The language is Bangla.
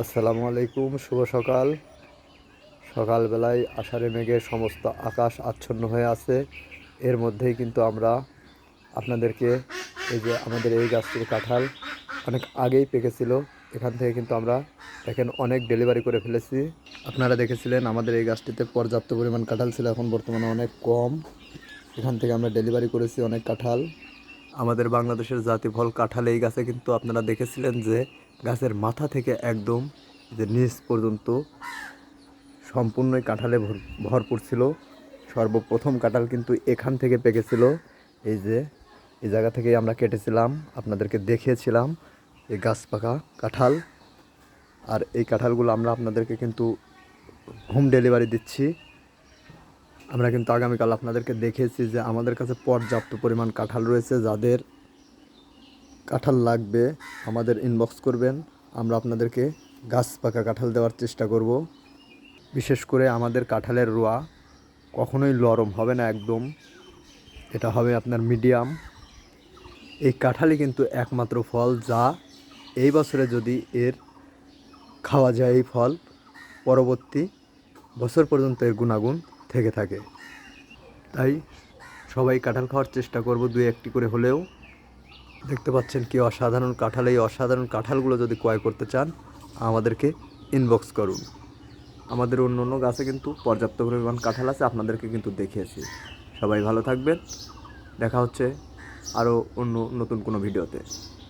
আসসালামু আলাইকুম, শুভ সকাল। সকালবেলায় আষাঢ়ে মেঘে সমস্ত আকাশ আচ্ছন্ন হয়ে আছে। এর মধ্যেই কিন্তু আমরা আপনাদেরকে এই যে আমাদের এই গাছটির কাঁঠাল অনেক আগেই পেকেছিল। এখান থেকে কিন্তু আমরা দেখেন অনেক ডেলিভারি করে ফেলেছি। আপনারা দেখেছিলেন আমাদের এই গাছটিতে পর্যাপ্ত পরিমাণ কাঁঠাল ছিল, এখন বর্তমানে অনেক কম। এখান থেকে আমরা ডেলিভারি করেছি অনেক কাঁঠাল। আমাদের বাংলাদেশের জাতি ফল কাঁঠাল এই গাছে কিন্তু আপনারা দেখেছিলেন যে গাছের মাথা থেকে একদম যে নিচ পর্যন্ত সম্পূর্ণই কাঁঠালে ভর- ভরপুর ছিল। সর্বপ্রথম কাঁঠাল কিন্তু এখান থেকে পেকেছিল। এই যে, এই জায়গা থেকেই আমরা কেটেছিলাম, আপনাদেরকে দেখিয়েছিলাম এই গাছ পাকা কাঁঠাল। আর এই কাঁঠালগুলো আমরা আপনাদেরকে কিন্তু হোম ডেলিভারি দিচ্ছি। আমরা কিন্তু আগামীকাল আপনাদেরকে দেখিয়েছি যে আমাদের কাছে পর্যাপ্ত পরিমাণ কাঁঠাল রয়েছে যাদের কাঁঠাল লাগবে, আমাদের ইনবক্স করবেন। আমরা আপনাদেরকে গাছ পাকা কাঁঠাল দেওয়ার চেষ্টা করব। বিশেষ করে আমাদের কাঁঠালের রোয়া কখনোই নরম হবে না একদম। এটা হবে আপনার মিডিয়াম এই কাঁঠালই কিন্তু একমাত্র ফল যা এই বছরে যদি এর খাওয়া যায় এই ফল, পরবর্তী বছর পর্যন্ত এর গুণাগুণ থেকে থাকে। তাই সবাই কাঁঠাল খাওয়ার চেষ্টা করব দুই একটি করে হলেও। দেখতে পাচ্ছেন কি অসাধারণ কাঁঠাল। এই অসাধারণ কাঁঠালগুলো যদি ক্রয় করতে চান, আমাদেরকে ইনবক্স করুন। আমাদের অন্য অন্য গাছে কিন্তু পর্যাপ্ত পরিমাণ কাঁঠাল আছে, আপনাদেরকে কিন্তু দেখিয়েছি। সবাই ভালো থাকবেন। দেখা হচ্ছে আরও অন্য নতুন কোনো ভিডিওতে।